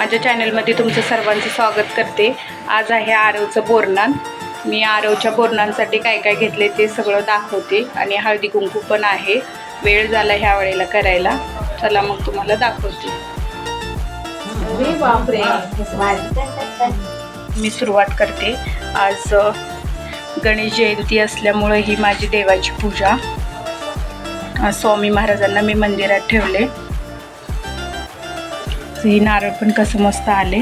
माझ्या चॅनलमध्ये तुमचं सर्वांचं स्वागत करते. आज आहे आरवचं बोरनान मी आरवच्या बोरनांसाठी काय काय घेतले ते सगळं दाखवते. आणि हळदी कुंकू पण आहे. वेळ झाला ह्या वेळेला करायला. चला मग तुम्हाला दाखवते. मी सुरुवात करते. आज गणेश जयंती असल्यामुळं ही माझी देवाची पूजा. स्वामी महाराजांना मी मंदिरात ठेवले. हे नारळ पण कसं मस्त आले.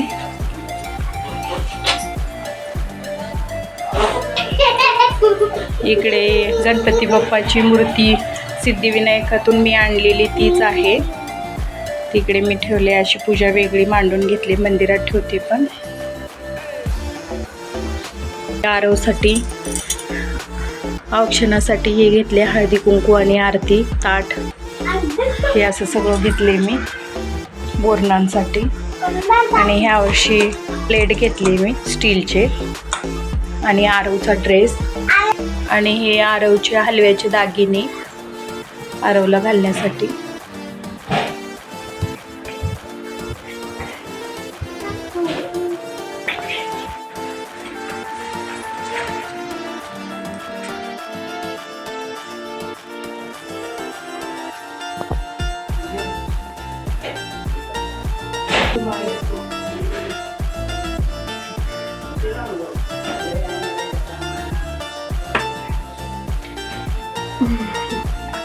इकडे गणपती बाप्पाची मूर्ती सिद्धिविनायकातून मी आणलेली तीच आहे. तिकडे मी ठेवले अशी पूजा वेगळी मांडून घेतली मंदिरात ठेवते पण. आरवसाठी औक्षणासाठी हे घेतले हळदी कुंकू आणि आरती ताट. हे असं सगळं घेतले मी. बोरणांसाठी. आणि ह्या वर्षी प्लेट घेतली मी स्टीलचे आणि आरवचा ड्रेस आणि हे आरवचे हलव्याचे दागिने आरवला घालण्यासाठी.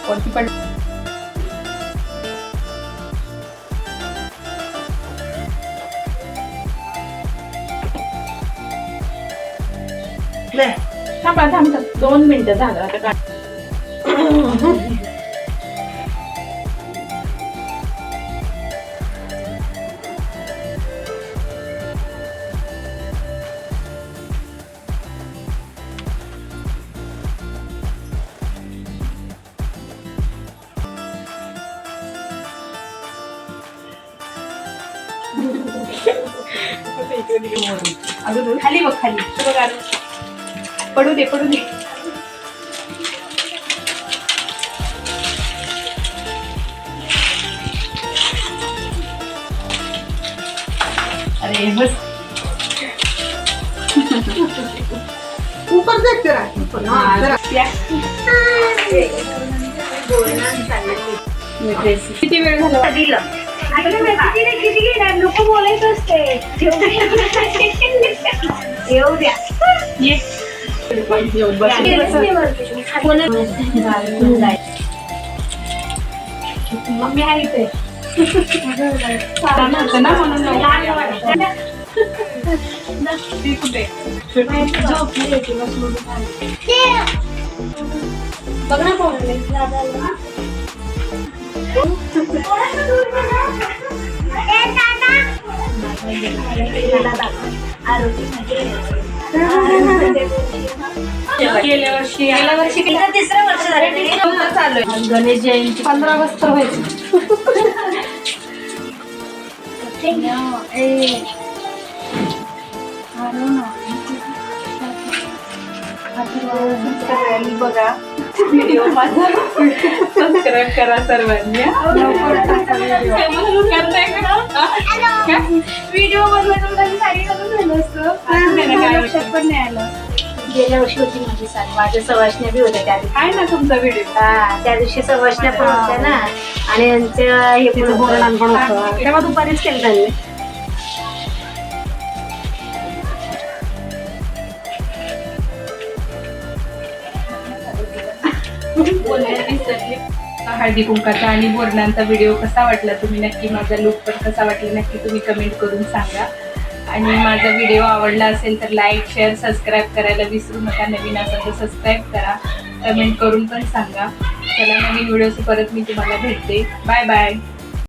कोणती पण थांबा थांबा. दोन मिनिटं झालं. आता का अजून खाली बघ खाली. बघ. पडू दे पडू दे. अरे बस. ऊपर देख जरा. किती वेळ झाला? दिलं किती रे किती घेणार नको बोलायचं असते येऊ द्या. मम्मी आहे बघ ना कोण गेल्या वर्षी गेल्या वर्षी तिसरं वर्ष झालं. चालू आहे गणेश जयंती. पंधरा वाजता व्हायचं. सगळ्यांनी बघा. व्हिडिओ माझा. सबस्क्राईब करा सर्वांनी. करताय का? व्हिडिओ बनवायचं साडी घालून झालं असतं? असं नाही ना, काय लक्षात पण नाही आलं. गेल्या वर्षी होती माझी साडी. माझ्या बी होत्या त्या दिवशी. ना तुमचा व्हिडिओ हा, त्या दिवशी सवाशण्या पण होत्या ना. आणि यांच्या हे पण बोरणान पण होतं. तेव्हा दुपारीच केलं त्यांनी. बोलण्यात विसरले हळदी कुंकाचा आणि बोरणांचा व्हिडिओ कसा वाटला तुम्ही? नक्की माझा लुक पण कसा वाटला? नक्की तुम्ही कमेंट करून सांगा. आणि माझा व्हिडिओ आवडला असेल तर लाईक शेअर सबस्क्राईब करायला विसरू नका. नवीन असेल तर सबस्क्राईब करा. कमेंट करून पण सांगा. चला नवीन व्हिडिओ परत मी तुम्हाला भेटते. Bye bye